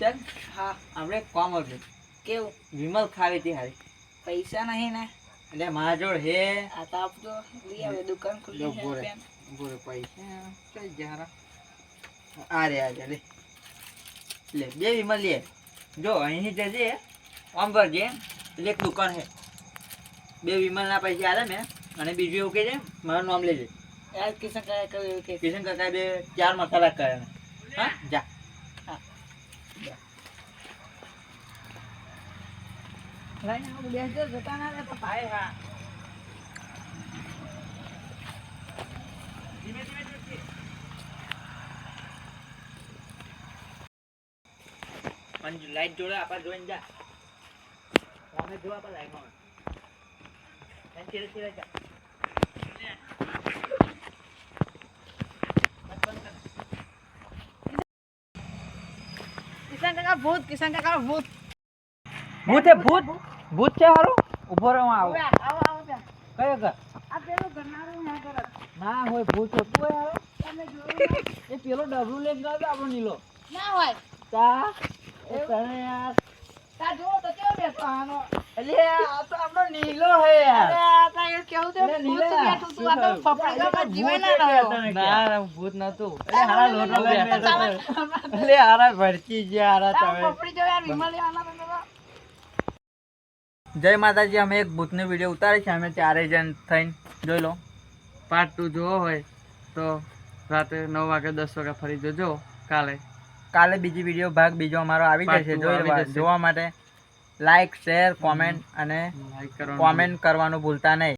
ચાલ હા આપણે એક કામ હતું કેવું વિમલ ખાવી હતી હારી પૈસા નહીં ને એટલે મારા જોડ હે આ તો આપજો લઈ આવે દુકાન ખુલ્લી છે બોરે. પેન. બોરે પૈસા ચાલ જરા આ રે આ રે લે લે બે વિમલ લે જો અહીંથી જજે આમ કરજે એટલે એક દુકાન હે બે વિમલના પૈસા આલે મેં અને બીજું એવું કે છે મારું નામ લેજે યાર કિશન કાકા કહ્યું એવું કે કિશન કાકા બે ચાર મસાલા કર્યા હા જા લઈને આવું બેસજો જતા ના રહેતા ભાઈ હા પણ લાઈટ જોડે આપણે જોઈને જા અમે જો આપણે લાઈટમાં હોય ચીરે ચીરે જા કિશન કાકા ભૂત કિશન કાકા ભૂત ભૂત એ ભૂત? ભૂત છે હારું? ઊભો રહો આવો. આવો આવો કયો ઘર? આ પેલો ઘરનારું ના ઘર ના હોય ભૂત હોતું હોય હારું તમે જોયું એ પેલો ડબલું લઈને ગયો તો આપણો નીલો? ના હોય. તા? એ તને યાર. તા જો તો કેવો બેઠો આનો. એટલે આ તો આપણો નીલો હે અરે યાર આ તા એ કેવું તો ભૂત બેઠું તું આ તો પપડા ભૂત ના રહ્યો. ના ના ભૂત નતું અલે હારા લોટો લઈને એટલે હારા ભડકી ગયા હારા તમે. પપડી જો યાર વિમલ લેવાના તમે. જય માતાજી અમે એક ભૂતનો વીડિયો ઉતારે છે અમે ચારે જણ થઈને જોઈ લો. પાર્ટ ટુ જોવો હોય તો રાતે નવ વાગે દસ વાગે ફરી જોજો. કાલે. કાલે બીજી વીડિયો ભાગ બીજો અમારો આવી જશે. જોવા માટે લાઈક શેર કોમેન્ટ અને કોમેન્ટ કરવાનું ભૂલતા નહીં.